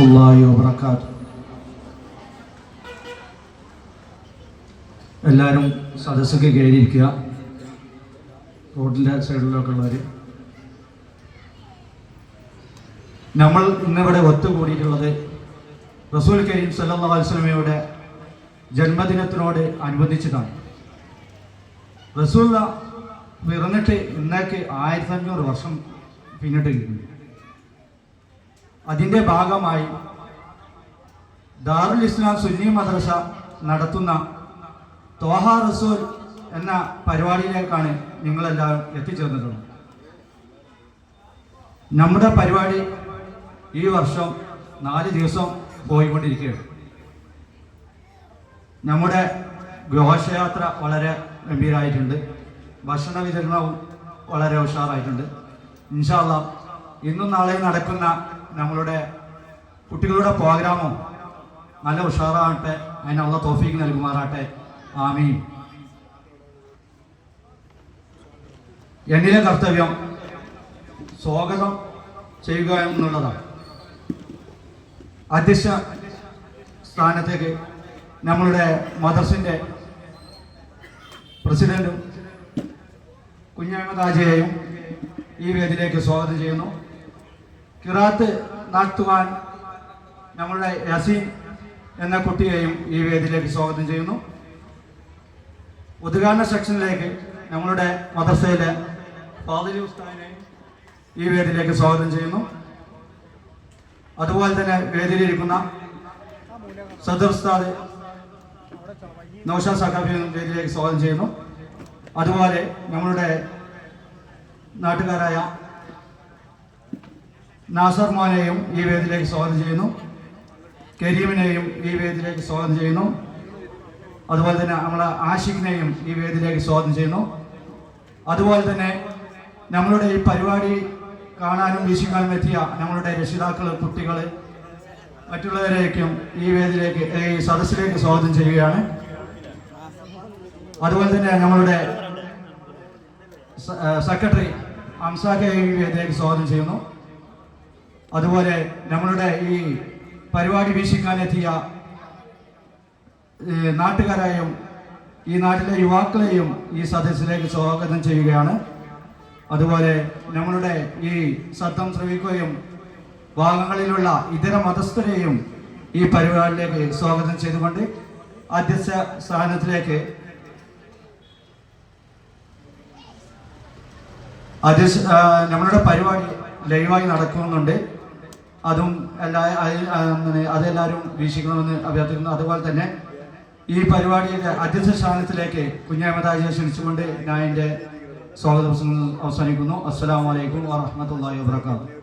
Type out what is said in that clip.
വബർക്കാത്തു എല്ലാവരും സദസ്സൊക്കെ കയറിയിരിക്കുക റോഡിന്റെ സൈഡിലൊക്കെ ഉള്ളവർ നമ്മൾ ഇന്നിവിടെ ഒത്തുകൂടിയിട്ടുള്ളത് റസൂൽ കരീം സല്ലാ അലുസ്ലമയുടെ ജന്മദിനത്തിനോട് അനുബന്ധിച്ചിട്ടാണ്. റസൂല പിറന്നിട്ട് ഇന്നേക്ക് ആയിരത്തി അഞ്ഞൂറ് വർഷം പിന്നിട്ട് കിട്ടുന്നു അതിന്റെ ഭാഗമായി ദാറുൽ ഇസ്ലാം സുന്നി മദ്രസ നടത്തുന്ന തോഹ റസൂൽ എന്ന പരിപാടിയിലേക്കാണ് നിങ്ങളെല്ലാവരും എത്തിച്ചേർന്നിട്ടുള്ളത് നമ്മുടെ പരിപാടി ഈ വർഷം നാല് ദിവസം പോയിക്കൊണ്ടിരിക്കുകയാണ്. നമ്മുടെ ഘോഷയാത്ര വളരെ ഗംഭീരമായിട്ടുണ്ട് ഭക്ഷണ വിതരണവും വളരെ ഉഷാറായിട്ടുണ്ട്. ഇൻഷാല്ല ഇന്നും നാളെയും നടക്കുന്ന നമ്മളുടെ കുട്ടികളുടെ പ്രോഗ്രാമോ നല്ല ഉഷാറാകട്ടെ. അതിനുള്ള തോഫീക്ക് നൽകുമാറാട്ടെ ആമീൻ. എന്നിലെ കർത്തവ്യം സ്വാഗതം ചെയ്യുക എന്നുള്ളതാണ്. അധ്യക്ഷ സ്ഥാനത്തേക്ക് നമ്മളുടെ മദർസിന്റെ പ്രസിഡന്റും കുഞ്ഞഹമ്മദ് ആജയെയും ഈ വേദിയിലേക്ക് സ്വാഗതം ചെയ്യുന്നു. കിറാത്ത് നടത്തുവാൻ ഞങ്ങളുടെ യസീൻ എന്ന കുട്ടിയെയും ഈ വേദിയിലേക്ക് സ്വാഗതം ചെയ്യുന്നു. ഉദ്ഘാടന സെക്ഷനിലേക്ക് ഞങ്ങളുടെ മദർസയിലെ ഫാദിലി ഉസ്താദിനെയും ഈ വേദിയിലേക്ക് സ്വാഗതം ചെയ്യുന്നു. അതുപോലെ തന്നെ വേദിയിലിരിക്കുന്ന സദർ ഉസ്താദ് നൗഷാദ് സഖാഫിയും വേദിയിലേക്ക് സ്വാഗതം ചെയ്യുന്നു. അതുപോലെ നമ്മളുടെ നാട്ടുകാരായ നാസർ മോനെയും ഈ വേദിയിലേക്ക് സ്വാഗതം ചെയ്യുന്നു. കരീമിനെയും ഈ വേദിയിലേക്ക് സ്വാഗതം ചെയ്യുന്നു. അതുപോലെ തന്നെ നമ്മളെ ആഷിഖിനെയും ഈ വേദിയിലേക്ക് സ്വാഗതം ചെയ്യുന്നു. അതുപോലെ തന്നെ നമ്മളുടെ ഈ പരിപാടി കാണാനും വീക്ഷിക്കാനും എത്തിയ നമ്മളുടെ രക്ഷിതാക്കൾ കുട്ടികൾ മറ്റുള്ളവരേക്കും ഈ വേദിയിലേക്ക് ഈ സദസ്സിലേക്ക് സ്വാഗതം ചെയ്യുകയാണ്. അതുപോലെ തന്നെ നമ്മളുടെ സെക്രട്ടറി അംസാഖെ ഈ വേദിയിലേക്ക് സ്വാഗതം ചെയ്യുന്നു. അതുപോലെ നമ്മളുടെ ഈ പരിപാടി വീക്ഷിക്കാനെത്തിയ നാട്ടുകാരായും ഈ നാട്ടിലെ യുവാക്കളെയും ഈ സദസ്സിലേക്ക് സ്വാഗതം ചെയ്യുകയാണ്. അതുപോലെ നമ്മളുടെ ഈ ശബ്ദം ശ്രവിക്കുകയും ഭാഗങ്ങളിലുള്ള ഇതര മതസ്ഥരെയും ഈ പരിപാടിയിലേക്ക് സ്വാഗതം ചെയ്തുകൊണ്ട് അധ്യക്ഷ സ്ഥാനത്തിലേക്ക് അധ്യക്ഷ നമ്മളുടെ പരിപാടി ലൈവായി നടക്കുന്നുണ്ട്. അതും എല്ലാ അതെല്ലാവരും വീക്ഷിക്കണമെന്ന് അഭ്യർത്ഥിക്കുന്നു. അതുപോലെ തന്നെ ഈ പരിപാടിയുടെ അധ്യക്ഷ സ്ഥാനത്തിലേക്ക് കുഞ്ഞാമതാജിയെ ക്ഷണിച്ചുകൊണ്ട് ഞാൻ എന്റെ സ്വാഗതം അവസാനിക്കുന്നു. അസ്സലാമു അലൈക്കും വാഹമത്തല്ലാ വാബർക്കാത്തു